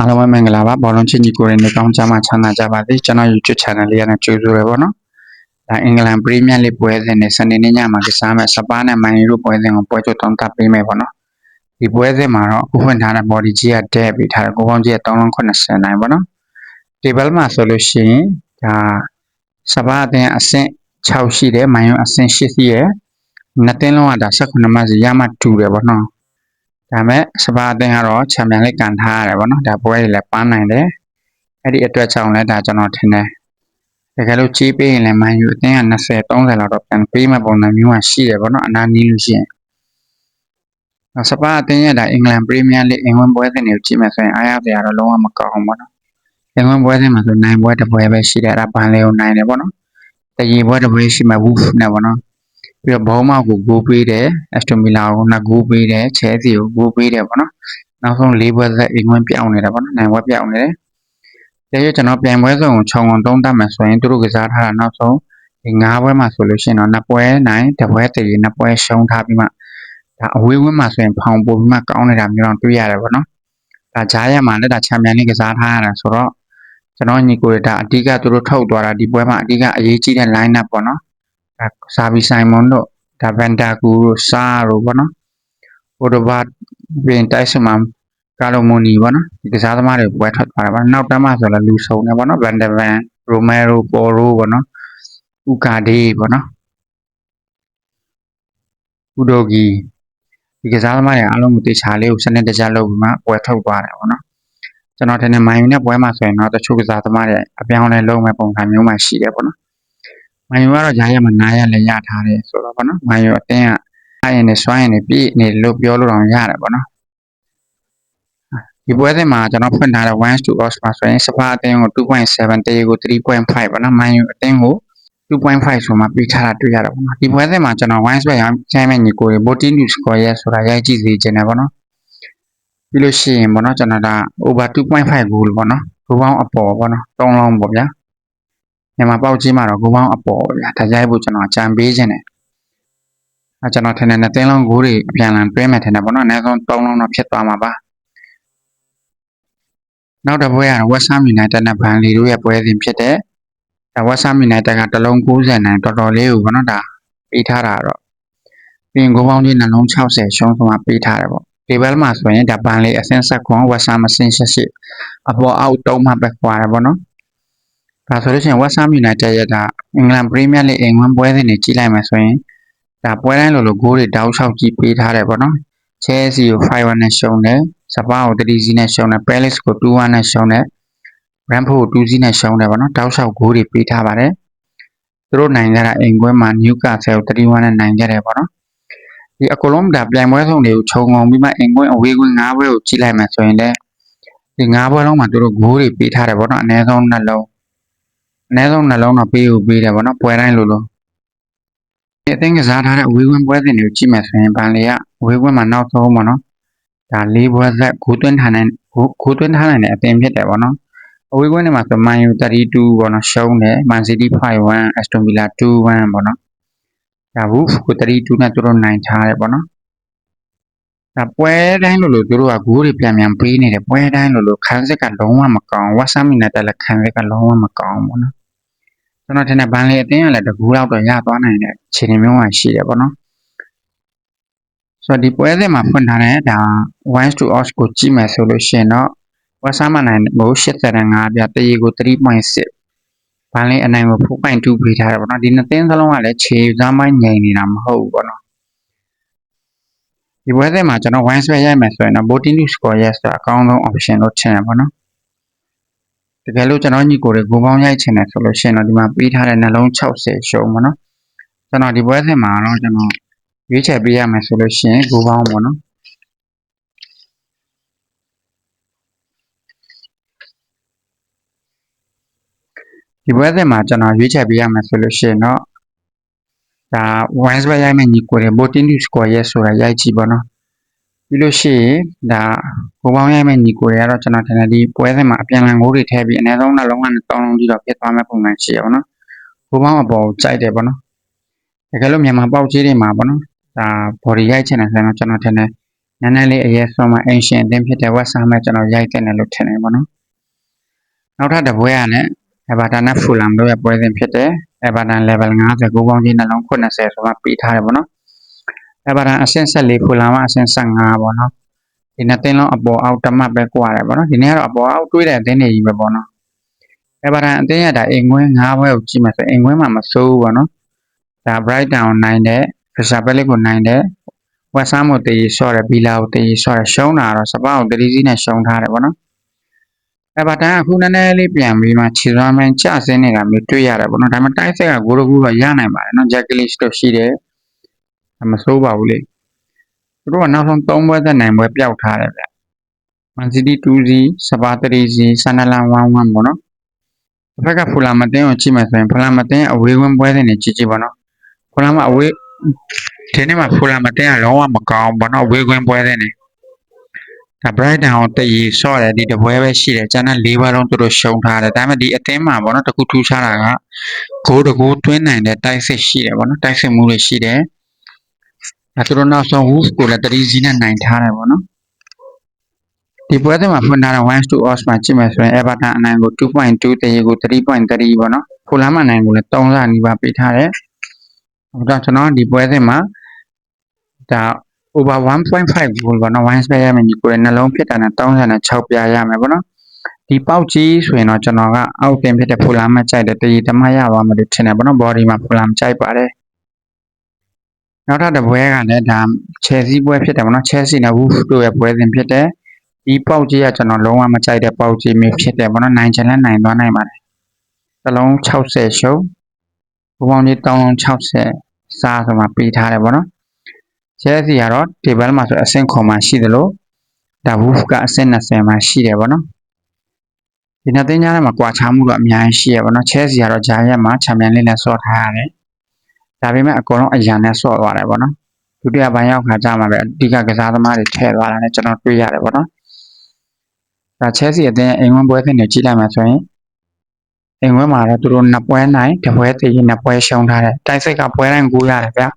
အားလုံးပဲမင်္ဂလာပါဘောလုံးချင်းကြီးကိုရင်းနေကောင်းချမ်းသာချမ်းသာကြပါစေကျွန်တော် YouTube channel လေးကနေကြိုဆိုရပါတော့ဒါအင်္ဂလန်ပရီးမီးယားလိပွဲစဉ်နဲ့စနေနေ့ညမှာကစားမဲ့စပါးနဲ့မန်ယူတို့ပွဲစဉ်ကိုပွဲချုပ်တောင်းတပေးမယ်ပေါ့နော်ဒီပွဲစဉ်မှာတော့အခုဖွင့်ထားတဲ့ body ကြီးကတဲ့ပြီးထားတယ်ကိုပေါင်းကြီးက380နိုင်ပေါ့နော် table မှာဆိုလို့ရှိရင်ဒါစပါးအတင်းအဆင့်6ရှိတယ်မန်ယူအဆင့်8ရှိရယ်နှစ်တင်းလုံးကဒါ18မှစီရမှတူတယ်ပေါ့နော် ဒါမဲ့စပါအသင်းကတော့ချန်ပီယံလိကန်ထားရတယ်ဗောနော်ဒါပွဲတွေလည်းပန်းနိုင်တယ်အဲ့ဒီအတွက်ကြောင့်လည်းဒါကျွန်တော်ထင်တယ်တကယ်လို့ကြီးပေးရင်လည်းမန်ယူအသင်းက20 30လောက်တော့ပြန်ပေးမဲ့ပုံစံမျိုးကရှိတယ်ဗောနော်အနာနီးလို့ရှိရင်စပါအသင်းရဲ့ဒါအင်္ဂလန်ပရီးမီးယားလိအင်္ဂလန်ပွဲစဉ်တွေကိုကြည့်မယ်ဆိုရင်အားရစရာတော့လုံးဝမကောင်းဘူးဗောနော်အင်္ဂလန်ပွဲစဉ်မှာဆိုနိုင်ပွဲတစ်ပွဲပဲရှိတယ်အဲ့ဒါဘန်လေးကိုနိုင်တယ်ဗောနော်တရီပွဲတစ်ပွဲရှိမှဝူဖ်နဲ့ဗောနော် ပြီးတော့ဘောမောက်ကိုဂိုးပေးတယ်အက်စတိုမီလာကိုနှစ်ဂိုးပေးတယ်ချဲစီကိုဂိုးပေးတယ်ပေါ့နော်နောက်ဆုံး၄ဘွဲဆက်အိမ်ဝင်ပြောင်းနေတာပေါ့နော်နိုင်ဘွဲပြောင်းနေတယ်ဒါရကျွန်တော်ပြန်ပွဲစုံကိုခြုံအောင်သုံးသပ်မယ်ဆိုရင်သူတို့ကစားထားတာနောက်ဆုံးဒီ၅ဘွဲမှာဆိုလို့ရှိရင်တော့နှစ်ပွဲနိုင်တစ်ပွဲတည်နှစ်ပွဲရှုံးထားပြီးမှဒါအဝေးဝင်းမှာဆိုရင်ဖောင်ပို့ပြီးမှကောင်းနေတာမျိုးတော့တွေ့ရတယ်ပေါ့နော်ဒါဂျားရမှာလည်းဒါချန်ပီယံလိကစားထားရတာဆိုတော့ကျွန်တော်ညီကိုရတာအတိကသူတို့ထုတ်သွားတာဒီပွဲမှာအတိကအရေးကြီးတဲ့ line up ပေါ့နော်ဒါ ဆာဘီဆိုင်မွန်တို့ဒါဗန်တာကူတို့ဆာတို့ပေါ့နော်ဟိုဒဘတ်ပြင်တိုက်စမန်ကာလိုမိုနီပေါ့နော်ဒီကစားသမားတွေပွဲထွက်သွားတယ်ပေါ့နောက်တမ်းမှဆိုလည်းလူဆုံနေပေါ့နော်ဗန်ဒဗန်ရိုမဲရိုပေါ်ရိုပေါ့နော်ဥကာဒေးပေါ့နော်ဥဒိုဂီဒီကစားသမားတွေအားလုံးကိုတေချာလေးကိုစနစ်တကျလုပ်ပြီးမှပွဲထုတ်သွားတယ်ပေါ့နော်ကျွန်တော်ထင်တယ်မိုင်ယူနဲ့ပွဲမှာဆိုရင်တော့တချို့ကစားသမားတွေအပြောင်းလဲလုပ်မဲ့ပုံစံမျိုးမှရှိတယ်ပေါ့နော် မန်ယူကတော့ဂျာရက်မှာနားရလည်းရထားတယ်ဆိုတော့ဗောနော်မန်ယူအတင်းကအားရင်နဲ့စွမ်းရင်နဲ့ပြည့်နေလို့ပြောလို့တော့ရတယ်ဗောနော်ဒီပွဲစဉ်မှာကျွန်တော်ဖွင့်ထားတဲ့1 to odds မှာဆိုရင်စပါအတင်းကို2.7တရေကို3.5ပေါ့နော်မန်ယူအတင်းကို2.5ဆိုမှပြီးထားတာတွေ့ရတာပေါ့နော်ဒီပွဲစဉ်မှာကျွန်တော်1 square ရောင်းချိုင်းမဲ့ညီကိုတွေ voting to score ရဲဆိုတာရိုက်ကြည့်စေချင်တယ်ပေါ့နော်ပြီးလို့ရှိရင်ပေါ့နော်ကျွန်တော်ဒါ over 2.5 goal ပေါ့နော်ဂိုးပေါင်းအပေါ်ပေါ့နော်၃လုံးပေါ့ဗျာ မြန်မာပေါက်ကြီးမှာတော့ဂိုးပေါင်းအပေါ်ဗျာဒါရိုက်ဖို့ကျွန်တော်ကြံပေးခြင်းတယ်အဲကျွန်တော်ထင်တယ်နှစ်သိန်းလုံးဂိုးတွေအပြန်လန်တွဲမယ်ထင်တယ်ပေါ့နော်အနည်းဆုံး၃လုံးတော့ဖြစ်သွားမှာပါနောက်တစ်ပွဲကတော့ West Ham United နဲ့ Burnley တို့ရဲ့ပွဲစဉ်ဖြစ်တဲ့ဒါ West Ham United ကတလုံး90နိုင်တော်တော်လေးကိုပေါ့နော်ဒါပေးထားတာတော့ပြင်ဂိုးပေါင်းကြီးနှလုံး60ရှုံးဆုံးမှာပေးထားတယ်ပေါ့ table မှာဆိုရင်ဒါ Burnley အဆင့်ဆက်ခွန် West Ham အဆင့်88အပေါ်အောက်တုံးမှပဲခွာတယ်ပေါ့နော် ဒါဆိုလို့ရှိရင် West Ham United ရဲ့ဒါအင်္ဂလန် Premier League အိမ်ဝင်ပွဲစဉ်တွေကြီးလိုက်မှဆိုရင်ဒါပွဲတိုင်းလိုလိုဂိုးတွေတောက်လျှောက်ကြီးပေးထားတယ်ပေါ့နော် Chelsea ကို5-1နဲ့ရှုံးတယ်စပါးကို3-0နဲ့ရှုံးတယ် Palace ကို2-1နဲ့ရှုံးတယ် Brentford ကို2-0နဲ့ရှုံးတယ်ပေါ့နော်တောက်လျှောက်ဂိုးတွေပေးထားပါတယ်သူတို့နိုင်ကြတာအိမ်ကွင်းမှာ Newcastle ကို3-1နဲ့နိုင်ကြတယ်ပေါ့နော်ဒီအကုန်လုံးဒါပြိုင်ပွဲဆုံးတွေကိုခြုံငုံပြီးမှအိမ်ကွင်းအဝေးကွင်း၅ဘွဲကိုကြီးလိုက်မှဆိုရင်လည်းဒီ၅ဘွဲလုံးမှာသူတို့ဂိုးတွေပေးထားတယ်ပေါ့နော်အနည်းဆုံးနှလုံး အနည်းဆုံးနှလုံးတော့ပေးဖို့ပေးတယ်ပေါ့နော်ပွဲတိုင်းလိုလိုဒီအသင်းကစားထားတဲ့အဝေးကွင်းပွဲစဉ်တွေကိုကြည့်မယ်ဆိုရင်ဗန်လီကအဝေးကွင်းမှာနောက်ဆုံးပေါ့နော်ဒါ၄ဘွဲဆက်ဂိုးသွင်းထားနိုင်ဂိုးသွင်းထားနိုင်တဲ့အသင်းဖြစ်တယ်ပေါ့နော်အဝေးကွင်းတွေမှာဆိုမန်ယူ32ပေါ့နော်ရှုံးတယ်မန်စီးတီး5-1အက်စတွန်ဗီလာ2-1ပေါ့နော်ဒါဘူးကို32နဲ့သူတို့နိုင်ထားတယ်ပေါ့နော်ဒါပွဲတိုင်းလိုလိုသူတို့ကဂိုးတွေပြန်ပြန်ပေးနေတယ်ပွဲတိုင်းလိုလိုခန်းစစ်ကလုံးဝမကောင်းဝက်ဆာမီနဲ့တက်လက်ခန်းစစ်ကလုံးဝမကောင်းပေါ့နော် ကျွန်တော်ထင်တယ်ဘန်လီအတင်းကလည်းတကူလောက်တော့ရသွားနိုင်တဲ့ခြေနေမျိုးမှရှိတယ်ပေါ့နော်ဆိုတော့ဒီပွဲစဉ်မှာဖွင့်ထားတဲ့ဒါ1 to odds ကိုကြည့်မယ်ဆိုလို့ရှိရင်တော့ဝက်ဆာမနိုင်ကို85ပြတရေကို3.6ဘန်လီအနိုင်ကို4.2ပေးထားတယ်ပေါ့နော်ဒီနှစ်သင်းစလုံးကလည်းခြေစားမိုင်းငြိမ်နေတာမဟုတ်ဘူးပေါ့နော်ဒီပွဲစဉ်မှာကျွန်တော် wine spread ရိုက်မယ်ဆိုရင်တော့ voting to score yes ဆိုတာအကောင်းဆုံး option လို့ထင်တယ်ပေါ့နော် တကယ်လို့ကျွန်တော်ညီကိုတွေကိုပေါင်းရိုက်ချင်တယ်ဆိုလို့ရှိရင်တော့ဒီမှာပေးထားတဲ့နှလုံး60ရှုံးပေါ့နော်ကျွန်တော်ဒီပွဲစဉ်မှာတော့ကျွန်တော်ရွေးချယ်ပေးရမယ်ဆိုလို့ရှိရင်ကိုပေါင်းပေါ့နော်ဒီပွဲစဉ်မှာကျွန်တော်ရွေးချယ်ပေးရမယ်ဆိုလို့ရှိရင်တော့ဒါ wise ပဲရိုက်မယ်ညီကိုတွေ voting to score yes ဆိုတာရိုက်ကြည့်ပေါ့နော် ပြီးလို့ရှိရင်ဒါကိုပေါင်းရိုက်မယ်ညီကိုတွေကတော့ကျွန်တော်ထင်တယ်ဒီပွဲစဉ်မှာအပြန်အလှန်ဂိုးတွေထည့်ပြီးအနည်းဆုံးနှလုံးကနေ3လုံးကြီးတော့ပြတ်သွားမဲ့ပုံစံရှိရပါတော့ကိုပေါင်းအပေါ်ကိုကြိုက်တယ်ပေါ့နော်တကယ်လို့မြန်မာပေါက်ကြီးတွေမှာပေါ့နော်ဒါ body ရိုက်ချင်တယ်ဆိုရင်တော့ကျွန်တော်ထင်တယ်နည်းနည်းလေးအရေးဆုံးမှအင်ရှင်အသင်းဖြစ်တဲ့ဝက်ဆာမဲ့ကျွန်တော်ရိုက်တဲ့နယ်လို့ထင်တယ်ပေါ့နော်နောက်ထပ်တစ်ပွဲကလည်းအဘာတာနဲ့ဖူလမ်တို့ရဲ့ပွဲစဉ်ဖြစ်တဲ့အဘာတန် level 50ကိုပေါင်းကြီးနှလုံး80ဆိုမှပြီးထားတယ်ပေါ့နော် အဘာတန်အဆင့်14ဖူလမ်ကအဆင့်15ပေါ့နော်ဒီနှစ်သင်းလုံးအပေါ်အောက်တမတ်ပဲကွာတယ်ပေါ့နော်ဒီနေ့ကတော့အပေါ်အောက်တွေးတဲ့အသင်းတွေကြီးပဲပေါ့နော်အဘာတန်အသင်းရတာအိမ်ငွေး9ဘွဲကိုကြည့်မှဆိုအိမ်ငွေးမှာမစိုးဘူးပေါ့နော်ဒါ bright down နိုင်တဲ့ pressure pellet ကိုနိုင်တဲ့ဝက်ဆာမိုတေးဆော့တယ်ဘီလာကိုတေးဆော့တယ်ရှုံးတာတော့စပောက်တတိစီနဲ့ရှုံးထားတယ်ပေါ့နော်အဲဘာတန်အခုနည်းနည်းလေးပြန်ပြီးမှခြေစွမ်းပိုင်းကျဆင်းနေတာမျိုးတွေ့ရတယ်ပေါ့နော်ဒါပေမဲ့တိုက်ဆက်ကဂိုးတကူတော့ရနိုင်ပါတယ်နော်ဂျက်ကလစ်တော့ရှိတယ် မစိုးပါဘူးလေသူတို့ကနောက်ဆုံး3ဘွဲသက်နိုင်ဘွဲပျောက်ထားတယ်ဗျမန်စီတီ2စီစပါ3စီဆန်နလန်11ပေါ့နော်တစ်ဖက်ကဖူလာမတင်ကိုကြည့်မယ်ဆိုရင်ဖူလာမတင်အဝေးဝင်ပွဲစဉ်တွေကြည့်ကြည့်ပေါ့နော်ဖူလာမအဝေးဒီနေ့မှာဖူလာမတင်ကလုံးဝမကောင်းဘောနော်အဝေးဝင်ပွဲစဉ်တွေဒါ bright down တည်ဆော့တယ်ဒီတပွဲပဲရှိတယ်ကျန်တဲ့၄ဘွဲလုံးသူတို့ရှုံးထားတယ်ဒါပေမဲ့ဒီအသင်းမှာဘောနော်တခုထူးခြားတာကဂိုးတကူတွင်းနိုင်တဲ့တိုက်စစ်ရှိတယ်ဘောနော်တိုက်စစ်မှုတွေရှိတယ် အဲသူတို့နောက်ဆုံး wolf ကိုလည်းတတိစီနဲ့နိုင်ထားတယ်ပေါ့နော်ဒီပွဲစဉ်မှာဖွင့်ထားတဲ့1 to odds မှာကြည့်မယ်ဆိုရင် Everton အနိုင်ကို2.2တရေကို3.3ပေါ့နော်ဖူလာမအနိုင်ကိုလည်း3ဆနီးပါးပေးထားတယ်ဟိုတော့ကျွန်တော်ဒီပွဲစဉ်မှာဒါ over 1.5 goal ပေါ့နော်1 spare ရမယ်ဒီကိုယ်နှလုံးဖြစ်တာနဲ့36ပြရမယ်ပေါ့နော်ဒီပေါက်ကြီးဆိုရင်တော့ကျွန်တော်ကအောက်တင်ဖြစ်တဲ့ဖူလာမကြိုက်တယ်တရေတမရပါမယ်လို့ထင်တယ်ပေါ့နော် body မှာဖူလာမကြိုက်ပါတယ် နောက်ထပ်တစ်ပွဲကလည်းဒါ Chelsea ပွဲဖြစ်တယ်ပေါ့နော် Chelsea နဲ့ Wolves တို့ရဲ့ပွဲစဉ်ဖြစ်တယ်ဒီပေါက်ကြီးကကျွန်တော်လုံးဝမကြိုက်တဲ့ပေါက်ကြီးမျိုးဖြစ်တယ်ပေါ့နော်နိုင်ချင်လဲနိုင်သွားနိုင်ပါတယ်တစ်လုံး60ရှုံးဘုံပေါင်းကြီး360စားဆိုမှပေးထားတယ်ပေါ့နော် Chelsea ကတော့ table မှာဆိုအဆင့်ခွန်မှာရှိတယ်လို့ဒါ Wolves ကအဆင့်20မှာရှိတယ်ပေါ့နော်ဒီနှစ်သင်းကြားထဲမှာကွာခြားမှုတော့အများကြီးရှိရပါတော့ Chelsea ကတော့ဂျာရက်မှာချန်ပီယံလိနဲ့ဆော့ထားရတယ် ဒါပေမဲ့အကုန်လုံးအရန်နဲ့ဆော့သွားတယ်ပေါ့နော်ဒုတိယပိုင်းရောက်ခါကြမှာပဲအဓိကကစားသမားတွေထည့်သွားတာနဲ့ကျွန်တော်တွေ့ရတယ်ပေါ့နော်ဒါ Chelsea အသင်းအိမ်ဝင်ပွဲစဉ်တွေကြည့်လိုက်မှဆိုရင်အိမ်ဝင်မှာတော့သူတို့နှစ်ပွဲနိုင်တစ်ပွဲတည်ရင်နှစ်ပွဲရှုံးထားတယ်တိုက်စိတ်ကပွဲတိုင်းကိုရတယ်ဗျာ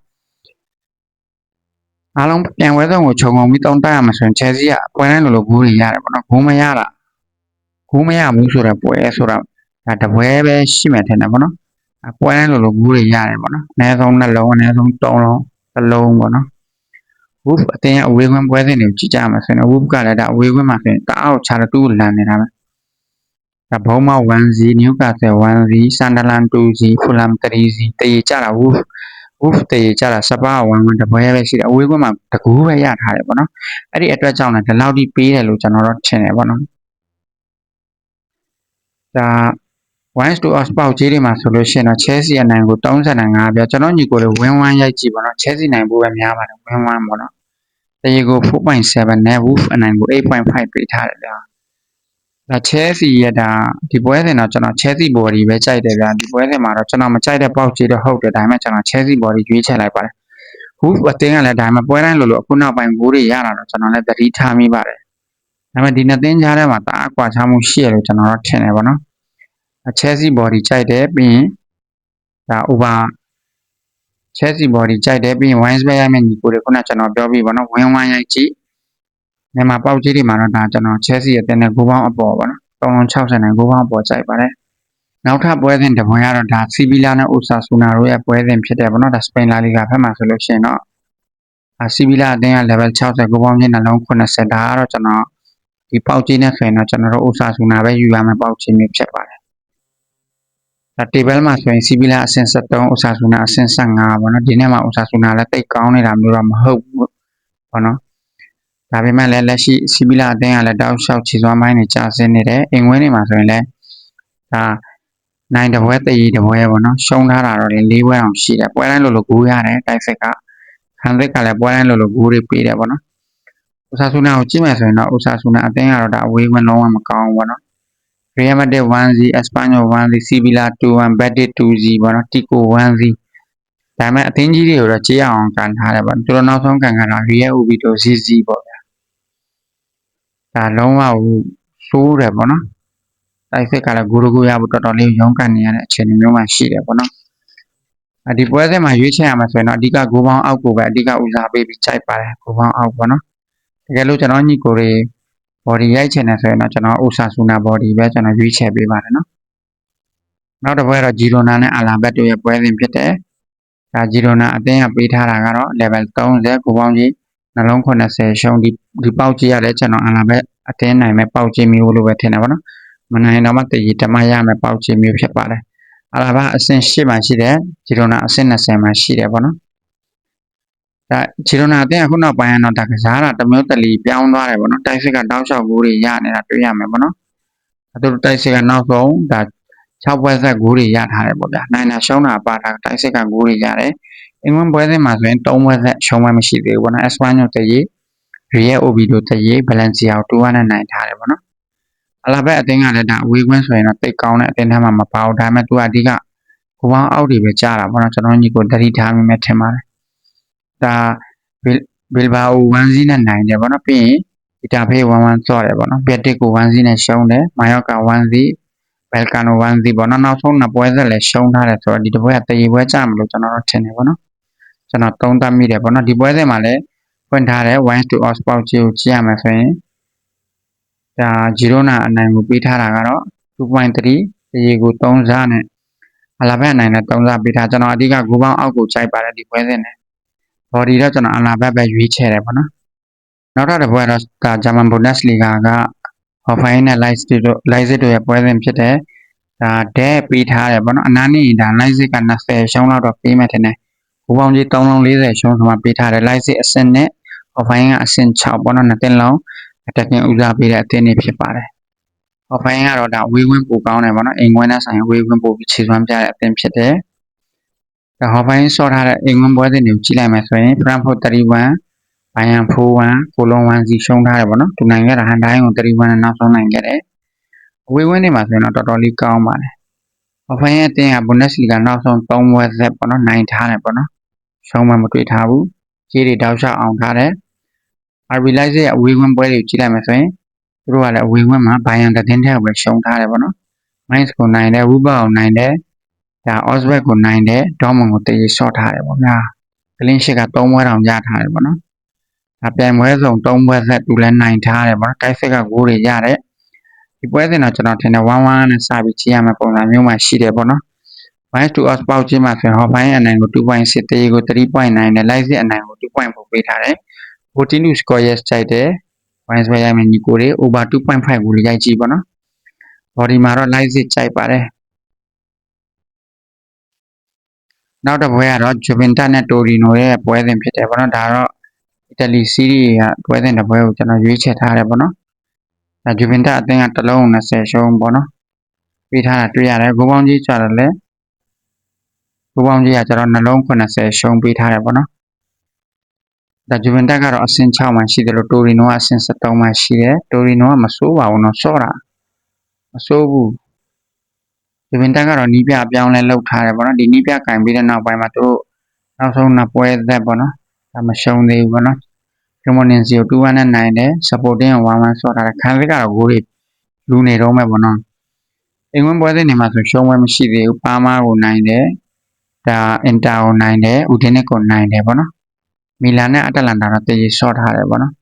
အားလုံးပြန်ပွဲဆုံးကိုခြုံငုံပြီးတုံးတက်ရမှာဆိုရင် Chelsea ကပွဲတိုင်းလိုလိုဂိုးတွေရတယ်ပေါ့နော်ဂိုးမရတာဂိုးမရဘူးဆိုတော့ပွဲဆိုတော့ဒါတပွဲပဲရှိမှထင်တယ်ပေါ့နော် ပွဲတိုင်းလိုလိုဂိုးတွေရတယ်ပေါ့နော်အနည်းဆုံးနှလုံးအနည်းဆုံး၃လုံးတစ်လုံးပေါ့နော် Wolf အတင်းအဝေးခွင့်ပွဲစဉ်တွေကိုကြည့်ကြမှာဆိုရင် Wolf ကလည်းဒါအဝေးခွင့်မှာဆိုရင်တအားချာတူလန်နေတာပဲဒါဘုံမ 1C Newcastle 1C Sunderland 2C Fulham 3C တည်ကြတာ Wolf Wolf တည်ကြတာစပါ1 1တပွဲပဲရှိတယ်အဝေးခွင့်မှာတကူပဲရထားတယ်ပေါ့နော်အဲ့ဒီအတွက်ကြောင့်လည်းဒီလောက်ထိပေးတယ်လို့ကျွန်တော်တို့ထင်တယ်ပေါ့နော်ဒါ wines to us ပေါက်ကြီးတွေမှာဆိုလို့ရှိရင်တော့ Chelsea အနိုင်ကို35ပြကျွန်တော်ညီကိုလေး win 1ရိုက်ကြည့်ပါတော့ Chelsea နိုင်ဖို့ပဲများပါတယ် win 1ပေါ့နော်တရေကို4.7နဲ့ Wolf အနိုင်ကို8.5ပေးထားတယ်ဗျာဒါ Chelsea ရဲ့ဒါဒီပွဲစဉ်တော့ကျွန်တော် Chelsea body ပဲကြိုက်တယ်ဗျာဒီပွဲစဉ်မှာတော့ကျွန်တော်မကြိုက်တဲ့ပေါက်ကြီးတော့ဟုတ်တယ်ဒါပေမဲ့ကျွန်တော် Chelsea body ရွေးချယ်လိုက်ပါတယ် Wolf အတင်းကလည်းဒါပေမဲ့ပွဲတိုင်းလိုလိုအခုနောက်ပိုင်းဂိုးတွေရလာတော့ကျွန်တော်လည်းသတိထားမိပါတယ်ဒါပေမဲ့ဒီနှစ်သင်းကြားထဲမှာတအားကွာခြားမှုရှိရလို့ကျွန်တော်တို့ထင်တယ်ပေါ့နော် Chelsea body ကြိုက်တယ်ပြီးရင်ဒါ over Chelsea body ကြိုက်တယ်ပြီးရင် Winesberg ရိုက်မယ့်ညီကိုတွေခုနကျွန်တော်ပြောပြီးပါတော့ win 1ရိုက်ကြည့်မြန်မာပေါက်ကြီးတွေမှာတော့ဒါကျွန်တော် Chelsea အသင်းနဲ့ဂိုးပေါင်းအပေါ်ပါနော်360နဲ့ဂိုးပေါင်းအပေါ်ကြိုက်ပါတယ်နောက်ထပ်ပွဲစဉ်တစ်ပွဲကတော့ဒါ Sevilla နဲ့ Osasuna တို့ရဲ့ပွဲစဉ်ဖြစ်တယ်ပေါ့နော်ဒါ Spain La Liga ဘက်မှာဆိုလို့ရှိရင်တော့ Sevilla အသင်းက level 60ဂိုးပေါင်းချင်းနှလုံး80ဒါကတော့ကျွန်တော်ဒီပေါက်ကြီးနဲ့ဆိုရင်တော့ကျွန်တော်တို့ Osasuna ပဲယူရမယ်ပေါက်ကြီးမျိုးဖြစ်ပါတယ်ဒါ table မှာဆိုရင် Sevilla အဆင့်73 Osasuna အဆင့်15ပေါ့နော်ဒီနေ့မှာ Osasuna လည်းတိတ်ကောင်းနေတာမျိုးတော့မဟုတ်ဘူးပေါ့နော်ဒါပေမဲ့လည်းလက်ရှိ Sevilla အသင်းကလည်းတောက်လျှောက်ခြေစွမ်းပိုင်းတွေကျဆင်းနေတယ်အင်ဝင်းတွေမှာဆိုရင်လည်းဒါနိုင်တပွဲတည်တပွဲပေါ့နော်ရှုံးထားတာတော့လေ၄ပွဲအောင်ရှိတယ်ပွဲတိုင်းလိုလိုဂိုးရတယ်တိုက်စစ်ကခံသစ်ကလည်းပွဲတိုင်းလိုလိုဂိုးတွေပေးတယ်ပေါ့နော်ဥစားဆူနာကိုကြည့်မယ်ဆိုရင်တော့ဥစားဆူနာအသင်းကတော့ဒါအဝေးဝင်လုံးဝမကောင်းဘူးပေါ့နော် Real Madrid 1-0 Espanyol 1-0 Sevilla 2-1 Betis 2-0ပေါ့နော် Tico 1-0ဒါပေမဲ့အသင်းကြီးတွေကိုတော့ကြေးအောင်ကန်ထားတယ်ပေါ့သူတို့နောက်ဆုံးကန်ကန်တော့ Real Oviedo 0-0ပေါ့ဗျာဒါလုံးဝဆိုးတယ်ပေါ့နော်တိုက်စစ်ကလည်းဂိုးရဂိုးရဖို့တော်တော်လေးရုန်းကန်နေရတဲ့အခြေအနေမျိုးမှရှိတယ်ပေါ့နော်အဒီပွဲစဉ်မှာရွေးချယ်ရမှာဆိုရင်တော့အဓိကဂိုးပေါင်းအောက်ကိုပဲအဓိကဦးစားပေးပြီးချိန်ပါတယ်ဂိုးပေါင်းအောက်ပေါ့နော်ကယ်လို့ကျွန်တော်ညီကိုတွေ body ရိုက်ချင်တယ်ဆိုရင်တော့ကျွန်တော် Osasuna body ပဲကျွန်တော်ရွေးချယ်ပေးပါတယ်နော်နောက်တစ်ပွဲတော့ Girona နဲ့ Alaba တို့ရဲ့ပွဲစဉ်ဖြစ်တယ်ဒါ Girona အသင်းကပေးထားတာကတော့ level 30ကိုပေါင်းကြီးနှလုံး80ရှုံးဒီဒီပေါက်ကြီးရတယ်ကျွန်တော် Alaba အသင်းနိုင်မဲ့ပေါက်ကြီးမျိုးလို့ပဲထင်တယ်ဗောနော်မနိုင်တော့မှတည်ရဓမ္မရမယ်ပေါက်ကြီးမျိုးဖြစ်ပါတယ်အလာဘာအဆင့်8မှာရှိတယ်ဂျီရိုနာအဆင့်20မှာရှိတယ်ပေါ့နော် ဒါဂျီရိုနာအတင်းအခုနောက်ပိုင်းကတော့ဒါကစားတာတစ်မျိုးတလီပြောင်းသွားတယ်ပေါ့နော်တိုက်စစ်ကတောက်လျှောက်ဂိုးတွေရနေတာတွေ့ရမယ်ပေါ့နော်အဲသူတိုက်စစ်ကနောက်ဆုံးဒါ6ပွဲဆက်ဂိုးတွေရထားတယ်ပေါ့ဗျာနိုင်တာရှုံးတာပါတာတိုက်စစ်ကဂိုးတွေရတယ်အင်္ဂလန်ပွဲစဉ်မှာဆိုရင်3ပွဲဆက်ရှုံးပွဲမရှိသေးဘူးပေါ့နော်အက်စပန်ညိုတရေရီယယ်အိုဘီဒိုတရေဘလန်စီယာကို2-1နဲ့နိုင်ထားတယ်ပေါ့နော်အလာဘက်အတင်းကလည်းဒါအဝေးကွင်းဆိုရင်တော့တိတ်ကောင်းတဲ့အတင်းထဲမှာမပါဘူးဒါပေမဲ့သူကအဓိကကိုပေါင်းအောက်တွေပဲကြားတာပေါ့နော်ကျွန်တော်ညီကိုတတိထားမိမဲ့ထင်ပါတယ် ဒါဘီလ်ဘာအို1စီးနဲ့နိုင်တယ်ပေါ့နော်ပြီးရင်ဒီတာဖေး11ဆော့တယ်ပေါ့နော်ဘက်တစ်ကို1စီးနဲ့ရှုံးတယ်မာယော့ကာ1စီးဘယ်ကာနို1စီးပေါ့နော်နောက်ဆုံးနှစ်ပွဲဆက်လည်းရှုံးထားတယ်ဆိုတော့ဒီတစ်ပွဲကတရေပွဲကြမလို့ကျွန်တော်တို့ထင်တယ်ပေါ့နော်ကျွန်တော်သုံးသပ်မိတယ်ပေါ့နော်ဒီပွဲစဉ်မှာလည်းဖွင့်ထားတဲ့1 to odds ပေါက်ကြီးကိုကြည့်ရမယ်ဆိုရင်ဒါဂျီရိုနာအနိုင်ကိုပေးထားတာကတော့2.3တရေကို3စားနဲ့အလာဘက်အနိုင်နဲ့3စားပေးထားကျွန်တော်အဓိကဂိုးပေါင်းအောက်ကိုကြိုက်ပါတယ်ဒီပွဲစဉ်နဲ့ body တော့ကျွန်တော်အလာဘက်ပဲရွေးချယ်တယ်ပေါ့နော်နောက်ထပ်တစ်ပွဲတော့ဒါဂျာမန်ဘုန်ဒက်စ်လီဂါကဟော်ဖိုင်နဲ့ live state တို့ live state တို့ရဲ့ပွဲစဉ်ဖြစ်တယ်ဒါဒဲပေးထားတယ်ပေါ့နော်အနားနေဒါ live state က20ရှုံးတော့ပေးမယ်ထင်တယ်ဘူပေါင်းကြီး340ရှုံးဆိုမှပေးထားတယ် live state အဆင့်နဲ့ဟော်ဖိုင်ကအဆင့်6ပေါ့နော်နှစ်တင်လုံးအတက်တင်ဦးစားပေးတဲ့အသင်းတွေဖြစ်ပါတယ်ဟော်ဖိုင်ကတော့ဒါဝေးဝင်းပိုကောင်းတယ်ပေါ့နော်အိမ်ဝင်းနဲ့ဆိုင်ဝေးဝင်းပိုပြီးခြေစွမ်းပြတဲ့အသင်းဖြစ်တယ် ဒါဟော်ဖိုင်ဆော့ထားတဲ့အိမ်ဝင်းပွဲစဉ်တွေကိုကြည့်လိုက်မယ်ဆိုရင် Frankfurt 31ဘိုင်ယန်4-1ကိုလုံး1စီရှုံးထားတယ်ပေါ့နော်သူနိုင်ခဲ့တာဟန်တိုင်းကို31နဲ့နောက်ဆုံးနိုင်ခဲ့တယ်အဝေးဝင်းတွေမှာဆိုရင်တော့တော်တော်လေးကောင်းပါတယ်ဟော်ဖိုင်ရဲ့အသင်းကဘွန်ဒက်စ်လီဂါနောက်ဆုံး3ပွဲဆက်ပေါ့နော်နိုင်ထားတယ်ပေါ့နော်ရှုံးမှမတွေ့ထားဘူးကြီးတွေတောက်လျှောက်အောင်ထားတယ် RB Leipzig ရဲ့အဝေးဝင်းပွဲတွေကြည့်လိုက်မယ်ဆိုရင်သူတို့ကလည်းအဝေးဝင်းမှာဘိုင်ယန်တတင်းထဲကိုပဲရှုံးထားတယ်ပေါ့နော် Mainz ကိုနိုင်တယ် Wuber ကိုနိုင်တယ် ဒါ Osberg ကိုနိုင်တယ် Dortmund ကိုတည်ရဆော့ထားတယ်ပေါ့ဗျာ Clean sheet က3ပွဲတောင်ရထားတယ်ပေါ့နော်ဒါပြိုင်ပွဲစုံ3ပွဲဆက်သူလည်းနိုင်ထားတယ်ပေါ့နော်ကိုက်ဆက်ကဂိုးတွေရတယ်ဒီပွဲစဉ်တော့ကျွန်တော်ထင်တယ်1-1နဲ့စပြီးကြည့်ရမယ့်ပုံစံမျိုးမှရှိတယ်ပေါ့နော် minus 2 odds ပေါက်ချင်းမှာဆိုရင်ဟော်ပိုင်းအနိုင်ကို2.6တေးကို3.9နဲ့ live အနိုင်ကို2.4ပေးထားတယ် Coutinho score yes ကြိုက်တယ် minus ပဲရိုက်မယ်ညီကိုတွေ over 2.5ကိုရိုက်ကြည့်ပါနော် body မှာတော့ live ကြိုက်ပါတယ် နောက်တစ်ပွဲကတော့ Juventus နဲ့ Torino ရဲ့ပွဲစဉ်ဖြစ်တယ်ပေါ့နော်ဒါတော့ Italy series ကပွဲစဉ်တစ်ပွဲကိုကျွန်တော်ရွေးချယ်ထားတယ်ပေါ့နော်ဒါ Juventus အသင်းကတစ်လုံး20ရှုံးပေါ့နော်ပေးထားတာတွေ့ရတယ်ဂိုးပေါင်းကြီးကြတယ်လေဂိုးပေါင်းကြီးကကျွန်တော်နှလုံး80ရှုံးပေးထားတယ်ပေါ့နော်ဒါဂျူဗန်တက်ကတော့အဆင့်6မှာရှိတယ်လို့တိုရီနိုကအဆင့်73မှာရှိတယ်တိုရီနိုကမစိုးပါဘူးနော်စော့တာမစိုးဘူး ဂျူဗန်တက်ကတော့နီးပြအပြောင်းလဲလောက်ထားတယ်ပေါ့နော်ဒီနီးပြကင်ပြီးတဲ့နောက်ပိုင်းမှာသူတို့နောက်ဆုံးနှစ်ပွဲသက်ပေါ့နော်ဒါမရှုံးသေးဘူးပေါ့နော်ကမွန်နင်စီကို2-1နဲ့နိုင်တယ် supporting ကို1-1ဆော့ထားတယ်ခံစစ်ကတော့ဂိုးတွေလူနေတော့မဲ့ပေါ့နော်အင်္ဂလန်ပွဲစဉ်တွေမှာဆိုရှုံးပွဲမရှိသေးဘူးပါမာကိုနိုင်တယ်ဒါအင်တာကိုနိုင်တယ်ဥဒင်းနစ်ကိုနိုင်တယ်ပေါ့နော်မီလန်နဲ့အတလန်တာတော့တည်ရဆော့ထားတယ်ပေါ့နော်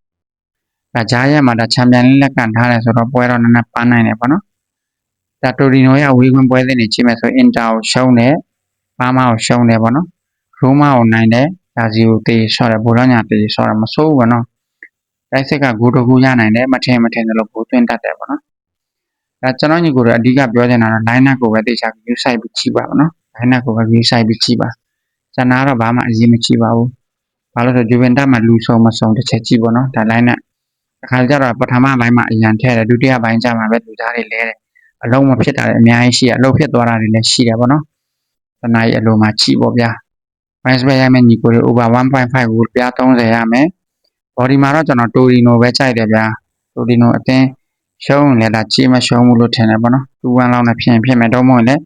ဒါဂျာရဲ့မှာဒါချန်ပီယံလိလက်ကန်ထားတယ်ဆိုတော့ပွဲတော့နည်းနည်းပန်းနိုင်တယ်ပေါ့နော် ဒါတိုရီနိုရဲ့ဝေးခွင့်ပွဲစဉ်တွေချိန်မဲ့ဆိုအင်တာကိုရှုံးတယ်ပါမာကိုရှုံးတယ်ပေါ့နော်ရိုမာကိုနိုင်တယ်ဒါစီကိုတည်ဆော့တယ်ဘောလုံးညာတည်ဆော့တယ်မဆိုးဘူးပေါ့နော်တိုက်စစ်ကဂိုးတကူရနိုင်တယ်မထင်မထင်လို့ဂိုးသွင်းတတ်တယ်ပေါ့နော်ဒါကျွန်တော်ညီကိုတော့အဓိကပြောချင်တာတော့ line up ကိုပဲတေချာ view site ပြီးကြည့်ပါပေါ့နော် line up ကိုပဲ view site ပြီးကြည့်ပါဇာနာတော့ဘာမှအရေးမကြီးပါဘူးဘာလို့ဆိုဂျူဗင်တက်မှာလူဆုံးမဆုံးတစ်ချက်ကြည့်ပေါ့နော်ဒါ line up အခါကျတော့ပထမပိုင်းမှာအရန်ထဲတယ်ဒုတိယပိုင်းကျမှပဲလူသားတွေလဲတယ် အလုံးမဖြစ်တာလည်းအများကြီးရှိရအလုံးဖြစ်သွားတာတွေလည်းရှိတယ်ပေါ့နော်တနားရီအလိုမှာကြည့်ပေါ့ဗျာ minus ပဲရမယ်ညီကိုတွေ over 1.5ကိုပြား30ရမယ် body မှာတော့ကျွန်တော် Torino ပဲကြိုက်တယ်ဗျာ Torino အတင်းရှုံးလဲတာကြီးမရှုံးဘူးလို့ထင်တယ်ပေါ့နော်2-1လောက်နဲ့ဖြစ်ရင်ဖြစ်မယ်တော့မဟုတ်လည်း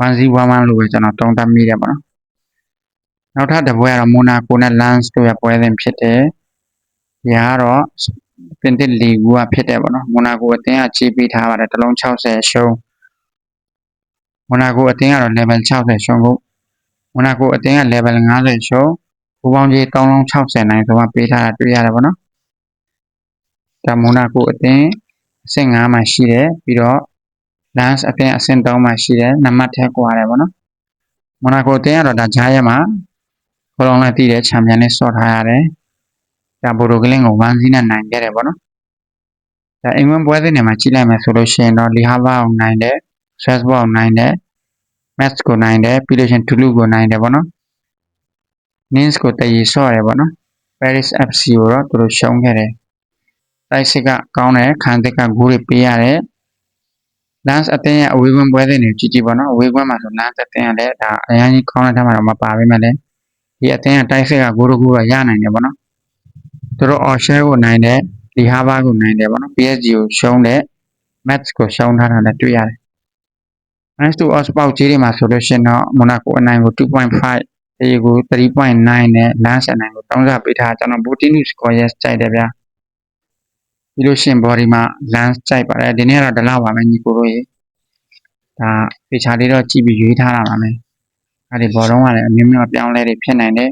1-0-1-1လို့ပဲကျွန်တော်တုံးတမိတယ်ပေါ့နော်နောက်ထပ်တစ်ပွဲကတော့မိုနာကိုနဲ့ Lens တို့ရဲ့ပွဲစဉ်ဖြစ်တယ်။ညာကတော့ ပင်တစ်လီဂူကဖြစ်တယ်ပေါ့နော်။မိုနာကိုအသင်းကချေးပေးထားပါတယ်တလုံး60ရှုံး။မိုနာကိုအသင်းကတော့ level 60ရှုံးဖို့မိုနာကိုအသင်းက level 50ရှုံးဘူပေါင်းကြီး3လုံး60နိုင်ဆိုမှပေးထားတာတွေ့ရတယ်ပေါ့နော်ဒါမိုနာကိုအသင်းအဆင့်9မှာရှိတယ်ပြီးတော့ lance အသင်းအဆင့်3မှာရှိတယ်နံပါတ်ထက်ကွာတယ်ဗောနော်မိုနာကိုအသင်းကတော့ဒါဂျားရဲမှာဘလုံးနဲ့တည်တဲ့ချန်ပီယံနဲ့ဆော့ထားရတယ် ဒါဘိုရိုကလင်းကို1-0နဲ့နိုင်ခဲ့တယ်ဗောနော်ဒါအင်္ဂလန်ပွဲစဉ်တွေမှာကြည့်လိုက်မယ်ဆိုလို့ရှိရင်တော့လီဟာဗာကိုနိုင်တယ်ဆွက်စ်ဘောကိုနိုင်တယ်မက်စ်ကိုနိုင်တယ်ပြီးလို့ရှိရင်တူလူကိုနိုင်တယ်ဗောနော်နင်းစ်ကိုတည်ဆော့ရတယ်ဗောနော် Paris FC ကိုတော့သူတို့ရှုံးခဲ့တယ်တိုက်စစ်ကကောင်းတယ်ခံသစ်ကဂိုးတွေပေးရတယ် Lance အသင်းရဲ့အဝေးကွင်းပွဲစဉ်တွေကြည့်ကြည့်ပါနော်အဝေးကွင်းမှာဆို Lance အသင်းကလည်းဒါအရင်ကြီးကောင်းတဲ့ထက်မှတော့မပါပေးမဲ့လေဒီအသင်းကတိုက်စစ်ကဂိုးတကူတော့ရနိုင်တယ်ဗောနော် သူတို့ Oshare ကိုနိုင်တယ်လီဟာဘာကိုနိုင်တယ်ဗောနော် PSG ကိုရှုံးတယ် Mets ကိုရှုံးထားတာလည်းတွေ့ရတယ် Nice to odds ပေါက်ကြီးတွေမှာဆိုလို့ရှိရင်တော့ Monaco အနိုင်ကို2.5အေးကို3.9နဲ့ Lance အနိုင်ကို3ဆပေးထားကျွန်တော် Botini score yes ကြိုက်တယ်ဗျာပြီးလို့ရှိရင် body မှာ Lance ကြိုက်ပါတယ်ဒီနေ့ကတော့ဒီလောက်ပါပဲညီကိုတို့ရေဒါပေချာလေးတော့ကြည့်ပြီးရွေးထားတာပါမယ်အဲ့ဒီဘောလုံးကလည်းအမျိုးမျိုးပြောင်းလဲတွေဖြစ်နိုင်တယ်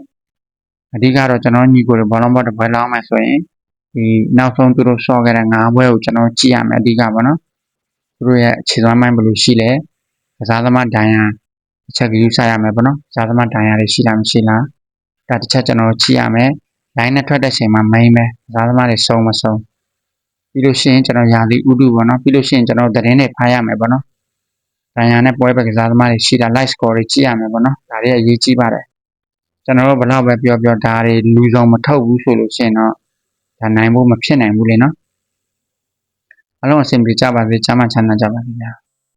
အဓိကတော့ကျွန်တော်ညီကိုတို့ဘောလုံးဘောတစ်ပွဲလောင်းမယ်ဆိုရင်ဒီနောက်ဆုံးသူတို့ဆော့ခဲ့တဲ့၅ဘွဲကိုကျွန်တော်ကြည့်ရမယ်အဓိကပေါ့နော်သူတို့ရဲ့အခြေသွမ်းပိုင်းဘယ်လိုရှိလဲကစားသမားဒိုင်ယာတစ်ချက်ယူဆရမယ်ပေါ့နော်ကစားသမားဒိုင်ယာတွေရှိလားမရှိလားဒါတစ်ချက်ကျွန်တော်ကြည့်ရမယ်လိုင်းနဲ့ထွက်တဲ့ချိန်မှာ main ပဲကစားသမားတွေစုံမစုံပြီးလို့ရှိရင်ကျွန်တော်ယာလီဥတုပေါ့နော်ပြီးလို့ရှိရင်ကျွန်တော်သတင်းတွေဖတ်ရမယ်ပေါ့နော်ဒိုင်ယာနဲ့ပွဲပဲကစားသမားတွေရှိတာ live score တွေကြည့်ရမယ်ပေါ့နော်ဒါတွေအရေးကြီးပါတယ် ကျွန်တော်တို့ဘယ်တော့ပဲပြောပြောဒါတွေလူဆောင်မထုတ်ဘူးဆိုလို့ရှိရင်တော့ဒါနိုင်ဖို့မဖြစ်နိုင်ဘူးလေနော်အလုံးအဆင်ပြေကြပါစေချမ်းသာချမ်းသာကြပါစေဗျာ